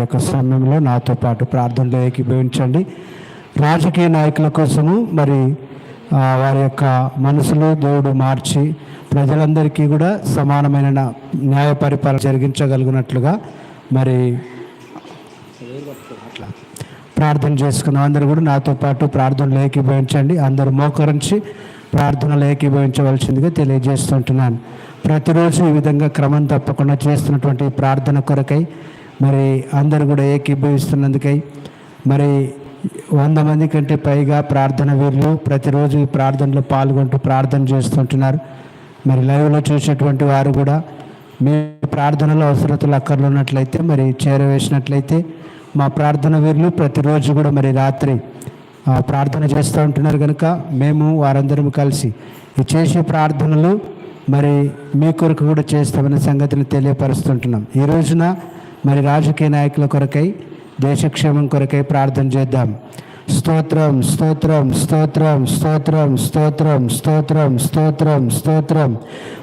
యొక్క సమయంలో నాతో పాటు ప్రార్థనలో ఏకీభవించండి. రాజకీయ నాయకుల కోసము మరి వారి యొక్క మనసులో దేవుడు మార్చి ప్రజలందరికీ కూడా సమానమైన న్యాయ పరిపాలన జరిగించగలిగినట్లుగా మరి ప్రార్థన చేసుకున్నాం. అందరూ కూడా నాతో పాటు ప్రార్థనలు ఏకీభవించండి. అందరూ మోకరించి ప్రార్థనలు ఏకీభవించవలసిందిగా తెలియజేస్తుంటున్నాను. ప్రతిరోజు ఈ విధంగా క్రమం తప్పకుండా చేస్తున్నటువంటి ప్రార్థన కొరకై మరి అందరూ కూడా ఏకీభవిస్తున్నందుకై మరి వంద మంది కంటే పైగా ప్రార్థన వీరులు ప్రతిరోజు ఈ ప్రార్థనలో పాల్గొంటూ ప్రార్థన చేస్తుంటున్నారు. మరి లైవ్లో చూసేటువంటి వారు కూడా మీ ప్రార్థనలో అవసరతలు అక్కర్లు ఉన్నట్లయితే మరి చేరవేసినట్లయితే మా ప్రార్థన వీరులు ప్రతిరోజు కూడా మరి రాత్రి ప్రార్థన చేస్తూ ఉంటున్నారు కనుక మేము వారందరం కలిసి ఈ చేసే ప్రార్థనలు మరి మీ కొరకు కూడా చేస్తామనే సంగతిని తెలియపరుస్తుంటున్నాం. ఈ రోజున మరి రాజకీయ నాయకుల కొరకై దేశక్షేమం కొరకై ప్రార్థన చేద్దాం. స్తోత్రం స్తోత్రం స్తోత్రం స్తోత్రం స్తోత్రం స్తోత్రం స్తోత్రం స్తోత్రం.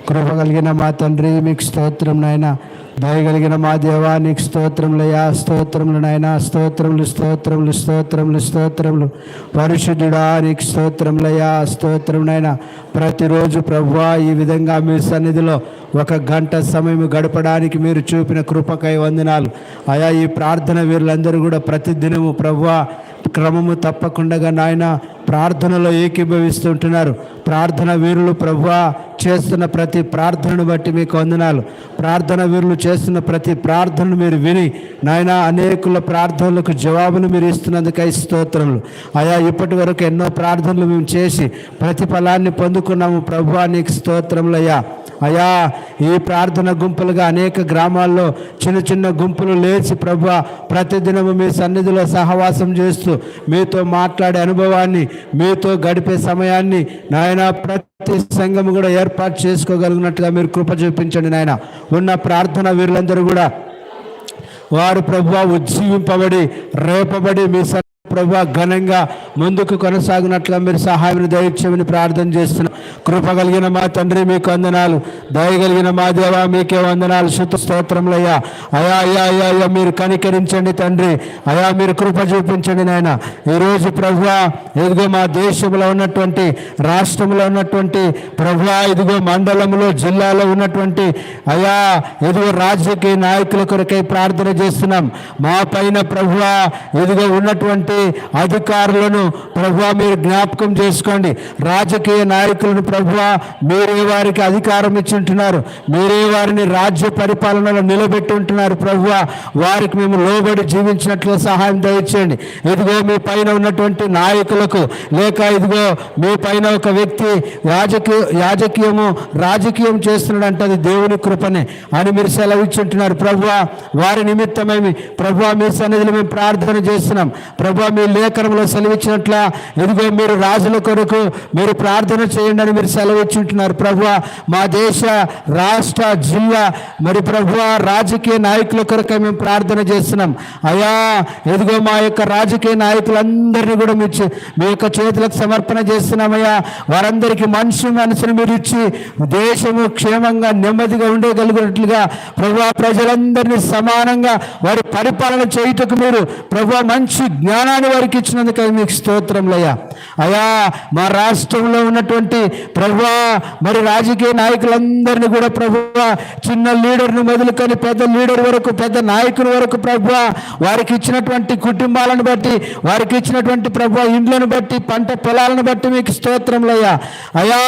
కృప కలిగిన మా తండ్రి మీకు స్తోత్రం నాయన. దయగలిగిన మా దేవా నీకు స్తోత్రములయ్యా స్తోత్రములు నాయన స్తోత్రములు స్తోత్రములు స్తోత్రములు స్తోత్రములు. పరిశుద్ధుడా నీకు స్తోత్రములయ్యా స్తోత్రం ప్రతిరోజు ప్రభువా ఈ విధంగా మీ సన్నిధిలో ఒక గంట సమయం గడపడానికి మీరు చూపిన కృపకై వందనాలు. అయా ఈ ప్రార్థన వీరులందరూ కూడా ప్రతిదినము ప్రభువా క్రమము తప్పకుండా నాయన ప్రార్థనలో ఏకీభవిస్తుంటున్నారు. ప్రార్థన వీరులు ప్రభువా చేస్తున్న ప్రతి ప్రార్థనను బట్టి మీకు వందనాలు. ప్రార్థన వీరులు చేస్తున్న ప్రతి ప్రార్థనను మీరు విని నాయన అనేకుల ప్రార్థనలకు జవాబును మీరు ఇస్తున్నందుకై స్తోత్రములు. అయా ఇప్పటి వరకు ఎన్నో ప్రార్థనలు మేము చేసి ప్రతిఫలాన్ని పొందుకున్నాము ప్రభువా నీకు స్తోత్రములయ్యా అయా ఈ ప్రార్థన గుంపులుగా అనేక గ్రామాల్లో చిన్న చిన్న గుంపులు లేచి ప్రభు ప్రతిదినము మీ సన్నిధిలో సహవాసం చేస్తూ మీతో మాట్లాడే అనుభవాన్ని మీతో గడిపే సమయాన్ని నాయన ప్రతి సంఘము కూడా ఏర్పాటు చేసుకోగలిగినట్టుగా మీరు కృప చూపించండి నాయన. ఉన్న ప్రార్థన వీరులందరూ కూడా వారు ప్రభు ఉజ్జీవింపబడి రేపబడి మీ ప్రభు ఘనంగా ముందుకు కొనసాగినట్లుగా మీరు సహాయం దయచేయమని ప్రార్థన చేస్తున్నాం. కృప కలిగిన మా తండ్రి మీకు వందనాలు. దయగలిగిన మా దేవా మీకే వందనాలు. శుద్ధ స్తోత్రములయ్యా. అయా అయ్యా అయ్యా అయ్యా మీరు కనికరించండి తండ్రి. అయా మీరు కృప చూపించండి నాయన. ఈరోజు ప్రభు ఇదిగో మా దేశంలో ఉన్నటువంటి రాష్ట్రంలో ఉన్నటువంటి ప్రభు ఇదిగో మండలంలో జిల్లాలో ఉన్నటువంటి అయా ఇదిగో రాజకీయ నాయకుల కొరకై ప్రార్థన చేస్తున్నాం. మా పైన ప్రభు ఇదిగో ఉన్నటువంటి అధికారులను ప్రభు మీరు జ్ఞాపకం చేసుకోండి. రాజకీయ నాయకులను ప్రభు మీరే వారికి అధికారం ఇచ్చి ఉంటున్నారు మీరే వారిని రాజ్య పరిపాలనలో నిలబెట్టి ఉంటున్నారు ప్రభు వారికి మేము లోబడి జీవించినట్లు సహాయం దయచేయండి. ఇదిగో మీ పైన ఉన్నటువంటి నాయకులకు లేక ఇదిగో మీ పైన ఒక వ్యక్తి రాజకీయ రాజకీయము రాజకీయం చేస్తున్నాడంటే అది దేవుని కృపనే అని మీరు సెలవిచ్చుంటున్నారు ప్రభు వారి నిమిత్తమేమి ప్రభు మీ సన్నిధిలో మేము ప్రార్థన చేస్తున్నాం. ప్రభు మీ లేఖనంలో సెలవిచ్చినట్ల ఇదిగో మీరు రాజుల కొరకు మీరు ప్రార్థన చేయండి అని మీరు సెలవిచ్చుంటున్నారు ప్రభు మా దేశ రాష్ట్ర జిల్లా మరి ప్రభు రాజకీయ నాయకుల కొరకే మేము ప్రార్థన చేస్తున్నాం. అయా ఎదుగో మా యొక్క రాజకీయ నాయకులందరినీ కూడా మీ మీ యొక్క చేతులకు సమర్పణ చేస్తున్నామయ్యా వారందరికీ మనిషి మనసును మీరు ఇచ్చి దేశము క్షేమంగా నెమ్మదిగా ఉండగలిగినట్లుగా ప్రభు ప్రజలందరినీ సమానంగా వారి పరిపాలన చేయుటకు మీరు ప్రభు మంచి జ్ఞానాన్ని వారికి ఇచ్చినందుకు మీకు స్తోత్రములయ్యా అయా మా రాష్ట్రంలో ఉన్నటువంటి ప్రభా మరి రాజకీయ నాయకులందరినీ కూడా ప్రభా చిన్న లీడర్ను మొదలుకొని పెద్ద లీడర్ వరకు పెద్ద నాయకుల వరకు ప్రభా వారికి ఇచ్చినటువంటి కుటుంబాలను బట్టి వారికి ఇచ్చినటువంటి ప్రభా ఇండ్లను బట్టి పంట పొలాలను బట్టి మీకు స్తోత్రములయ్యా అయా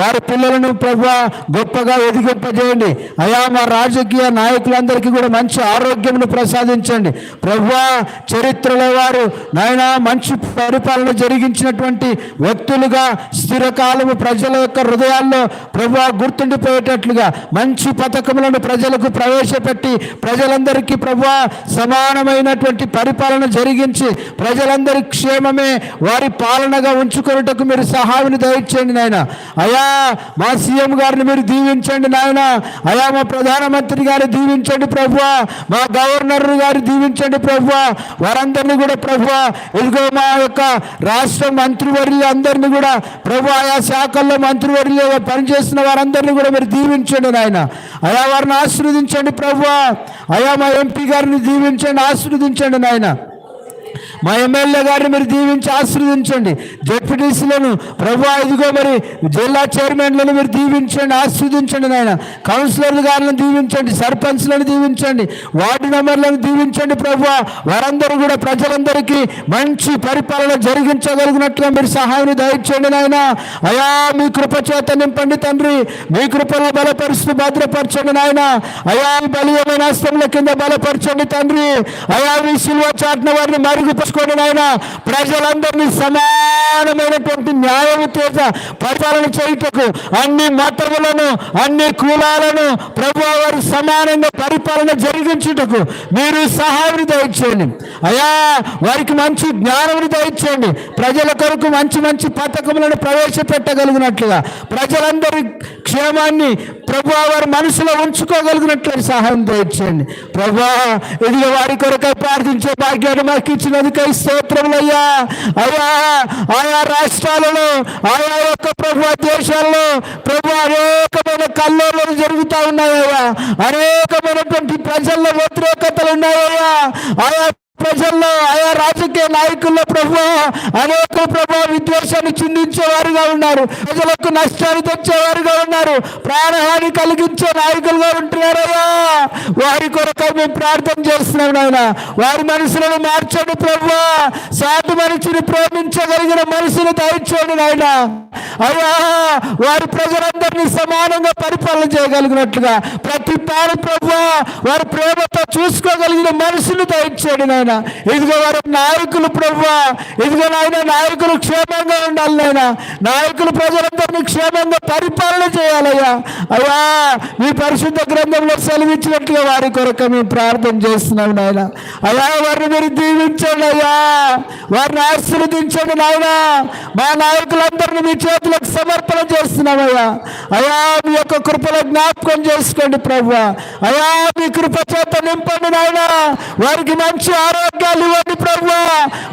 వారి పిల్లలను ప్రభా గొప్పగా ఎదిగింపజేయండి. అయా మా రాజకీయ నాయకులందరికీ కూడా మంచి ఆరోగ్యమును ప్రసాదించండి. ప్రభా చరిత్రలో వారు నాయన మంచి పరిపాలన జరిగించినటువంటి వ్యక్తులుగా స్థిరకాలము ప్రజల యొక్క హృదయాల్లో ప్రభు గుర్తుండిపోయేటట్లుగా మంచి పథకములను ప్రజలకు ప్రవేశపెట్టి ప్రజలందరికీ ప్రభు సమానమైనటువంటి పరిపాలన జరిగించి ప్రజలందరి క్షేమమే వారి పాలనగా ఉంచుకున్నటకు మీరు సహాయం దయచేయండి నాయన. అయా మా సీఎం గారిని మీరు దీవించండి నాయన. అయా మా ప్రధానమంత్రి గారిని దీవించండి ప్రభు. మా గవర్నర్ గారిని దీవించండి ప్రభు. వారందరినీ కూడా ప్రభు ఇదిగో మా యొక్క రాష్ట్ర మంత్రివర్యులు అందరినీ కూడా ప్రభు ఆయా శాఖలు శాఖల్లో మంత్రివర్యులుగా పనిచేస్తున్న వారందరినీ కూడా మీరు దీవించండి నాయన. అయా వారిని ఆశీర్వదించండి ప్రభు అయా మా ఎంపీ గారిని దీవించండి ఆశీర్వదించండి నాయన. మా ఎమ్మెల్యే గారిని మీరు దీవించి ఆశీర్వదించండి. జెడ్పీటీసీలను ప్రభు ఇదిగో మరి జిల్లా చైర్మన్లను మీరు దీవించండి ఆశీర్వదించండి నాయన. కౌన్సిలర్లు గారిని దీవించండి సర్పంచ్లను దీవించండి వార్డు మెంబర్లను దీవించండి ప్రభు వారందరూ కూడా ప్రజలందరికీ మంచి పరిపాలన జరిగించగలిగినట్లుగా మీరు సహాయం దయచేయండి నాయన. అయా మీ కృపచేత నింపండి తండ్రి. మీ కృపలో బలపరుస్తూ భద్రపరచండి నాయన. అయా బలీయమైన హస్తముల కింద బలపరచండి తండ్రి. అయా మీ సిల్వ చాటిన వారిని మరుగుపరుచుకోండి నాయన ప్రజలందరినీ సమానమైనటువంటి న్యాయం చేత పరిపాలన చేయుటకు అన్ని మతములను అన్ని కులాలను ప్రభు వారు సమానంగా పరిపాలన జరిగించుటకు మీరు సహాయం దయచేయండి. అయా వారికి మంచి జ్ఞానం దయచేయండి. ప్రజల కొరకు మంచి మంచి పథకములను ప్రవేశపెట్టగలిగినట్లుగా ప్రజలందరి క్షేమాన్ని ప్రభు వారి మనసులో ఉంచుకోగలిగినట్లు సహాయం దయచేయండి. ప్రభు ఇది వారి కొరకై ప్రార్థించే భాగ్యాన్ని మాకు ఇచ్చినందుకు స్తోత్రములయ్యా. అయ్యా ఆయా రాష్ట్రాలలో ఆయా యొక్క ప్రభు దేశాల్లో ప్రభు అనేకమైన కల్లోలు జరుగుతూ ఉన్నాయ్యా అనేకమైనటువంటి ప్రజల్లో వ్యతిరేకతలు ఉన్నాయ్యా ఆయా ప్రజల్లో ఆయా రాజకీయ నాయకుల్లో ప్రభు అనేక ప్రభు విద్వేషాన్ని చిందించేవారుగా ఉన్నారు. ప్రజలకు నష్టాన్ని తెచ్చేవారుగా ఉన్నారు. ప్రాణహాని కలిగించే నాయకులుగా ఉంటున్నారయ్యా. వారి కొరకై మేము ప్రార్థన చేస్తున్నాం నాయన. వారి మనసులను మార్చండి ప్రభు. సాటి మనిషిని ప్రేమించగలిగిన మనసును దయచేయండి నాయన. అయ్యా వారి ప్రజలందరినీ సమానంగా పరిపాలన చేయగలిగినట్లుగా ప్రతి పాలు ప్రభా. వారి ప్రేమతో చూసుకోగలిగిన మనుషులు దయచేయండి నాయన. ఇదిగో వారి నాయకులు ప్రభా. ఇదిగో నాయన నాయకులు క్షేమంగా ఉండాలి నాయన. నాయకులు ప్రజలందరినీ క్షేమంగా పరిపాలన చేయాలయ్యా. అయ్యా మీ పరిశుద్ధ గ్రంథంలో సెలవిచ్చినట్లుగా వారి కొరకు మేము ప్రార్థన చేస్తున్నాం నాయన. అయ్యా వారిని మీరు దీవించండి అయ్యా. వారిని ఆశీర్వదించండి నాయన. మా నాయకులందరినీ మీ చేతులకు సమర్పణ చేస్తున్నామయ్యా అయ్యా మీ యొక్క కృపలో జ్ఞాపకం చేసుకోండి ప్రభు. అయా మీ కృప చేత నింపండి నాయన. వారికి మంచి ఆరోగ్యాలు ఇవ్వండి ప్రభు.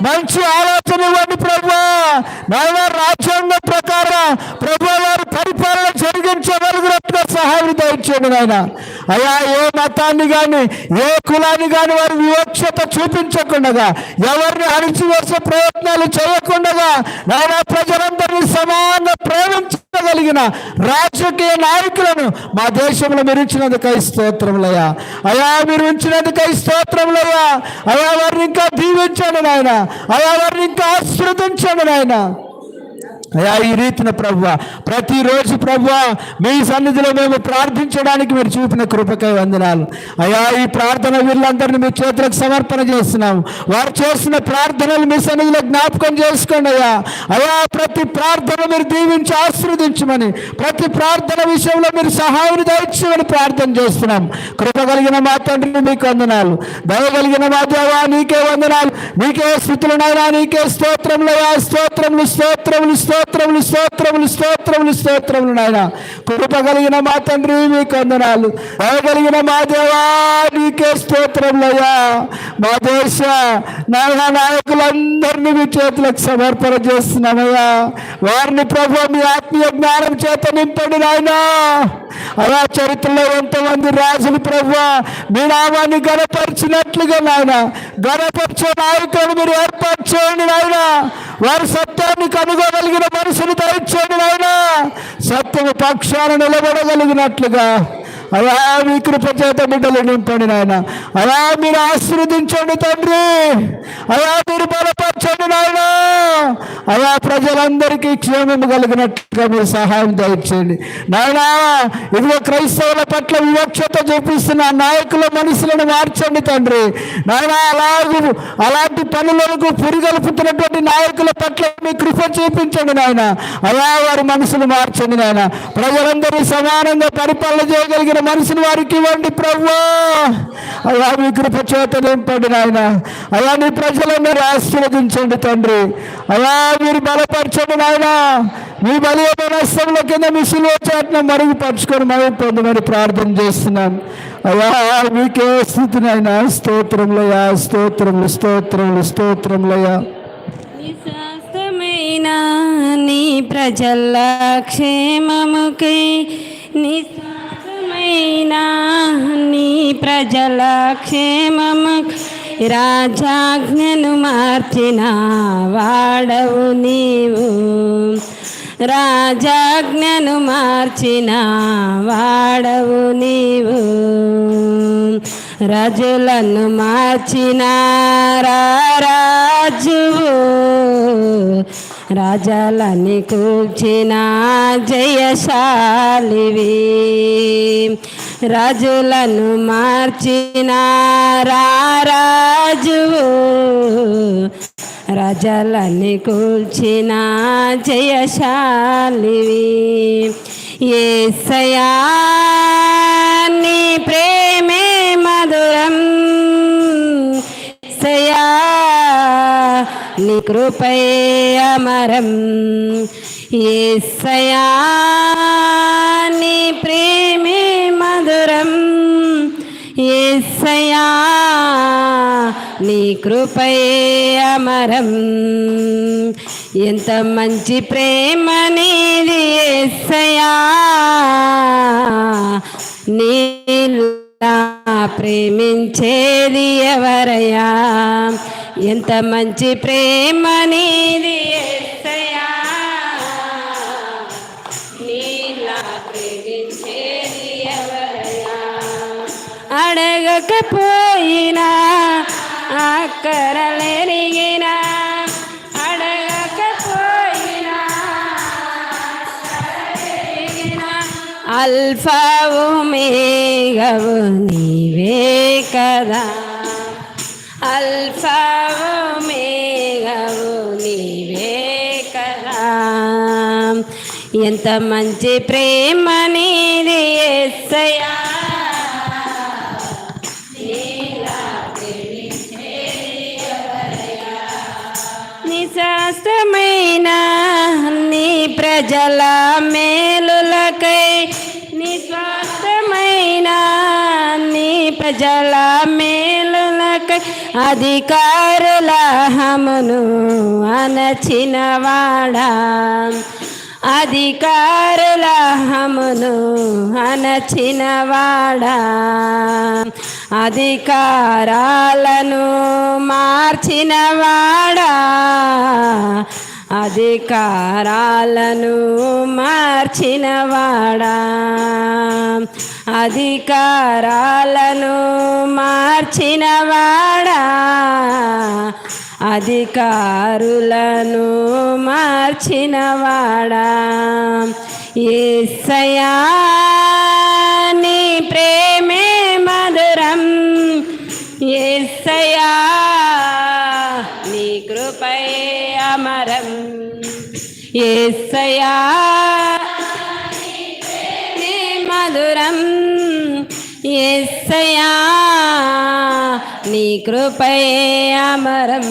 మంచి ఆలోచన ఇవ్వండి ప్రభు. నాయన రాజ్యాంగం ప్రకారం ప్రభు వారి పరిపాలన జరిగించగలిగినట్టుగా సహాయం దయచేయండి నాయన. అయ్యా ఏ మతాన్ని కానీ ఏ కులాన్ని కానీ వారి వివక్షత చూపించకుండా ఎవరిని అణిచివేసే ప్రయత్నాలు చేయకుండా నాయన ప్రజలందరినీ సమానంగా ప్రేమించగలిగిన రాజకీయ నాయకులను మా దేశంలో మీరు ఇచ్చినందుకై స్తోత్రములయ్యా. అయా మీరు ఉంచినందుకై స్తోత్రములయ్యా. అయా వారిని ఇంకా దీవించండి నాయన. అయా వారిని ఇంకా ఆశ్రదించండి నాయన. అయా ఈ రీతిన ప్రభు ప్రతిరోజు ప్రభు మీ సన్నిధిలో మేము ప్రార్థించడానికి మీరు చూపిన కృపకై వందనాలు. అయా ఈ ప్రార్థన వీళ్ళందరినీ మీ చేతులకు సమర్పణ చేస్తున్నాం వారు చేసిన ప్రార్థనలు మీ సన్నిధిలో జ్ఞాపకం చేసుకోండి అయ్యా. అయా ప్రతి ప్రార్థన మీరు దీవించి ఆశీర్వదించమని ప్రతి ప్రార్థన విషయంలో మీరు సహాయం దయచేయమని ప్రార్థన చేస్తున్నాం కృప కలిగిన మా తండ్రిని మీకు వందనాలు. దయ కలిగిన మా దేవా నీకే వందనాలు. నీకే స్థుతులనైనా నీకే స్తోత్రములయా స్తోత్రములు స్తోత్రములు. స్తోత్రములు స్తోత్రములు స్తోత్రములు స్తోత్రములు నాయన. కృప కలిగిన మా తండ్రి మీకు వందనాలు. దయ కలిగిన మా దేవా నీకే స్తోత్రములయ్యా మా దేశ నాయన నాయకులందరినీ మీ చేతులకు సమర్పణ చేస్తున్నామయ్యా. వారిని ప్రభు మీ ఆత్మీయ జ్ఞానం చేత నింపండి నాయనా. అలా చరిత్రలో ఎంతమంది రాజులు ప్రభు మీ నామాన్ని గణపరిచినట్లుగా నాయన. గణపరిచే నాయకులను మీరు ఏర్పాటు చేయండి నాయన. వారి సత్యాన్ని కనుగొనగలిగిన మనసును దయచేయండి నాయన. సత్యము పక్షాన నిలబడగలిగినట్లుగా. అలా మీ కృప చేత బిడ్డలు నింపండి నాయన. అలా మీరు ఆశీర్వదించండి తండ్రి. అయా మీరు బలపరచండి నాయన. అలా ప్రజలందరికీ క్షేమం కలిగినట్టుగా మీరు సహాయం దయచేయండి. నాయన ఇదిగో క్రైస్తవుల పట్ల వివక్షత చూపిస్తున్న నాయకుల మనుషులను మార్చండి తండ్రి. నాయన అలాగూ అలాంటి పనులకు పురిగలుపుతున్నటువంటి నాయకుల పట్ల మీ కృప చూపించండి నాయన. అలా వారి మనసును మార్చండి నాయన. ప్రజలందరూ సమానంగా పరిపాలన చేయగలిగిన మనసును వారికి ఇవ్వండి ప్రభు అలా మీ కృప చేత నింపండి నాయన. అలా నీ ప్రజలను ఆశీర్వదించండి తండ్రి. అలా మీరు బలపరచండి నాయన. మీ బలీయమైన హస్తంలో కింద మీ సిలువ చేతను మరుగుపరుచుకొని మనం పొందమని ప్రార్థన చేస్తున్నాం. అయ్యా మీకే స్థితినైనా స్తోత్రములయ్యా స్తోత్రములు స్తోత్రములు స్తోత్రములయ్యా నీ ప్రజల క్షేమముకై నిస్వార్థమైన నీ ప్రజల క్షేమము రాజాజ్ఞను మార్చిన వాడవు నీవు. రాజాజ్ఞను మార్చిన వాడవు నీవు. రజులను మార్చిన రాజువు. రాజాలని కూర్చిన జయశాలివి. రాజులను మార్చిన రాజువు రాజాలని కూల్చిన జయశాలివి. ఏసయా నీ ప్రేమే మధురం. సయా నీ అమరం. ఏసయా నీ ప్రేమే మధురం. ఏసయా నీ కృపయే అమరం. ఎంత మంచి ప్రేమ నీది ఏసయా. నీలా ప్రేమించేది ఎవరయా ఎంత మంచి ప్రేమ నీది అడగకపోయినా అక్కరలెరిగినా అడగకపోయినా అక్కరలెరిగినా అల్ఫావు మేఘవు నీవే కదా. అల్ఫావు మేఘవు నీవే కదా ఎంత మంచి ప్రేమ నీది ఎస్సయా నిశాస్తమైన నీ ప్రజల మేలులకై నిస్వార్థమైన నీ ప్రజల మేలులకై అధికారుల హమును అనచిన వాడా అధికారుల హమును అనచిన వాడా అధికారాలను మార్చిన వాడా అధికారాలను మార్చిన వాడా అధికారాలను మార్చిన వాడా అధికారులను మార్చిన వాడా ఏసయా నీ ప్రేమే మధురం. ఏసయా నీ కృపయే అమరం. ఏసయా మధురం. ఎస్సయా నీ కృపయే అమరం.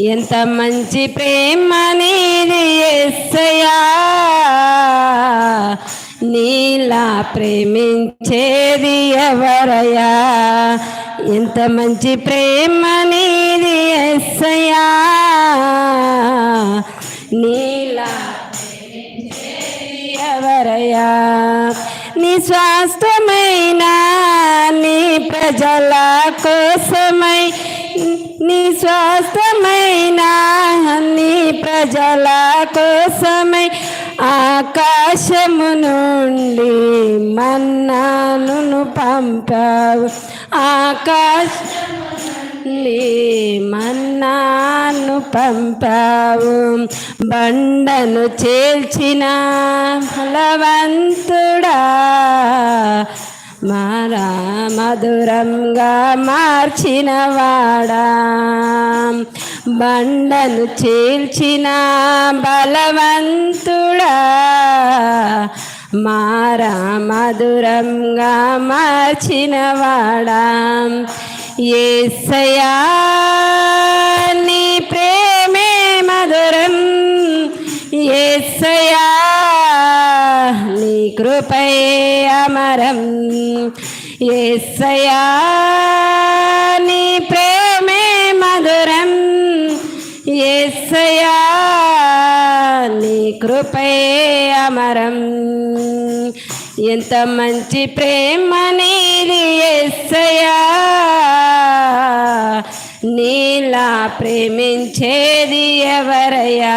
ఎంత మంచి ప్రేమ నీది ఎస్సయా నీలా ప్రేమించేది ఎవరయ్యా. ఎంత మంచి ప్రేమ నీది ఎస్సయా నీలా ఎవరయ్యా. నీ నీ ప్రజల కోసమై నీ నీ ప్రజల కోసమై ఆకాశము నుండి మన్నాను పంపావు. ఆకాశ నీ మన్నాను పంపావు. బండను చేల్చిన ఫలవంతుడా మారా మధురంగా మార్చిన వాడా. బండను చీల్చిన బలవంతుడా. మారా మధురంగా మార్చిన వాడా. ఏసయా నీ ప్రేమే మధురం. ఏసయా నీ కృపయే అమరం. ఏసయా నీ ప్రేమే మధురం. ఏసయా కృపే అమరం. ఎంత మంచి ప్రేమ నీది ఎస్సయా ఎలా ప్రేమించేది ఎవరయ్యా?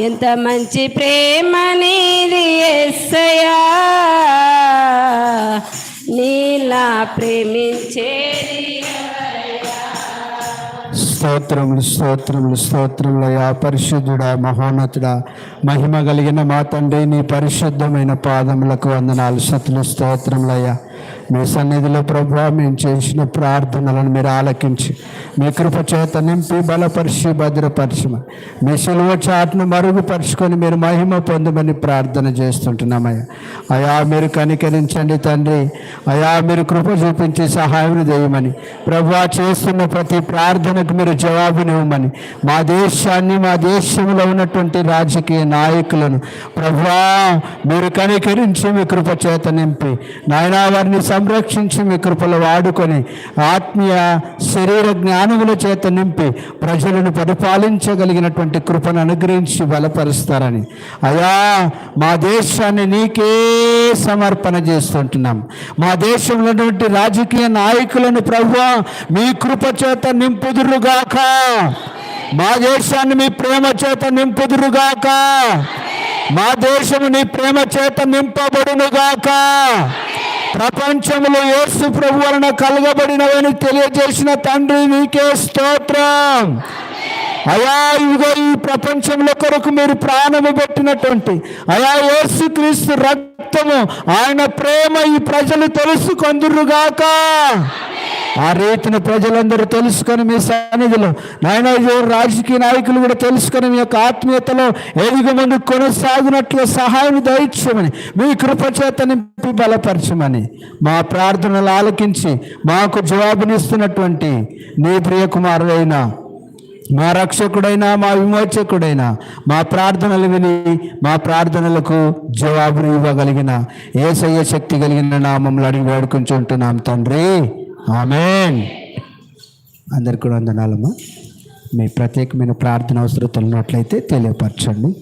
ఎంత మంచి ప్రేమ నీది ఎస్సయా నీలా ప్రేమించేది స్తోత్రములు స్తోత్రములు స్తోత్రములయ్యా పరిశుద్ధుడా మహోన్నతుడా మహిమ కలిగిన మా తండ్రి నీ పరిశుద్ధమైన పాదములకు వందనాలు సతులు స్తోత్రములయ్యా మీ సన్నిధిలో ప్రభు మేము చేసిన ప్రార్థనలను మీరు ఆలకించి మీ కృప చేత నింపి బలపరిచి భద్రపరచమని మీ సెలవు చాటును మరుగుపరుచుకొని మీరు మహిమ పొందమని ప్రార్థన చేస్తుంటున్నామయ్యా. అయా మీరు కనికరించండి తండ్రి. అయా మీరు కృప చూపించి సహాయం చేయమని ప్రభు చేస్తున్న ప్రతి ప్రార్థనకు మీరు జవాబునివ్వమని మా దేశాన్ని మా దేశంలో ఉన్నటువంటి రాజకీయ నాయకులను ప్రభా మీరు కనికరించి మీ కృప చేత నింపి. నాయనా వారిని సంరక్షించి మీ కృపలో వాడుకొని ఆత్మీయ శరీర జ్ఞానముల చేత నింపి ప్రజలను పరిపాలించగలిగినటువంటి కృపను అనుగ్రహించి బలపరుస్తారని. అయా మా దేశాన్ని నీకే సమర్పణ చేస్తుంటున్నాం. మా దేశంలో ఉన్నటువంటి రాజకీయ నాయకులను ప్రభు మీ కృప చేత నింపుదురుగాక. మా దేశాన్ని మీ ప్రేమ చేత నింపుదురుగాక. మా దేశము నీ ప్రేమ చేత నింపబడునుగాక. ప్రపంచంలో యేసు ప్రభు వలన కలగబడినవని తెలియజేసిన తండ్రి నీకే స్తోత్రం. అయా ఇదిగో ఈ ప్రపంచంలో కొరకు మీరు ప్రాణము పెట్టినటువంటి అయా యేసుక్రీస్తు రక్తము ఆయన ప్రేమ ఈ ప్రజలు తెలుసుకొందురుగాక. ఆ రీతిని ప్రజలందరూ తెలుసుకొని మీ సన్నిధిలో నాయన రాజకీయ నాయకులు కూడా తెలుసుకొని మీ యొక్క ఆత్మీయతలో ఎదుగుమని కొనసాగినట్లు సహాయం దయచేయమని మీ కృపచేత నింపి బలపరచమని మా ప్రార్థనలు ఆలకించి మాకు జవాబునిస్తున్నటువంటి నీ ప్రియ కుమారుడైన మా రక్షకుడైన మా విమోచకుడైన మా ప్రార్థనలు విని మా ప్రార్థనలకు జవాబును ఇవ్వగలిగిన ఏసయ్య శక్తి కలిగిన నామంలో అడిగి వేడుకుంటుంటున్నాం తండ్రి. ఆమెన్. అందరికి కూడా వందనాలమ్మా. మీ ప్రత్యేకమైన ప్రార్థన అవసరతలు ఉన్నట్లయితే తెలియపరచండి.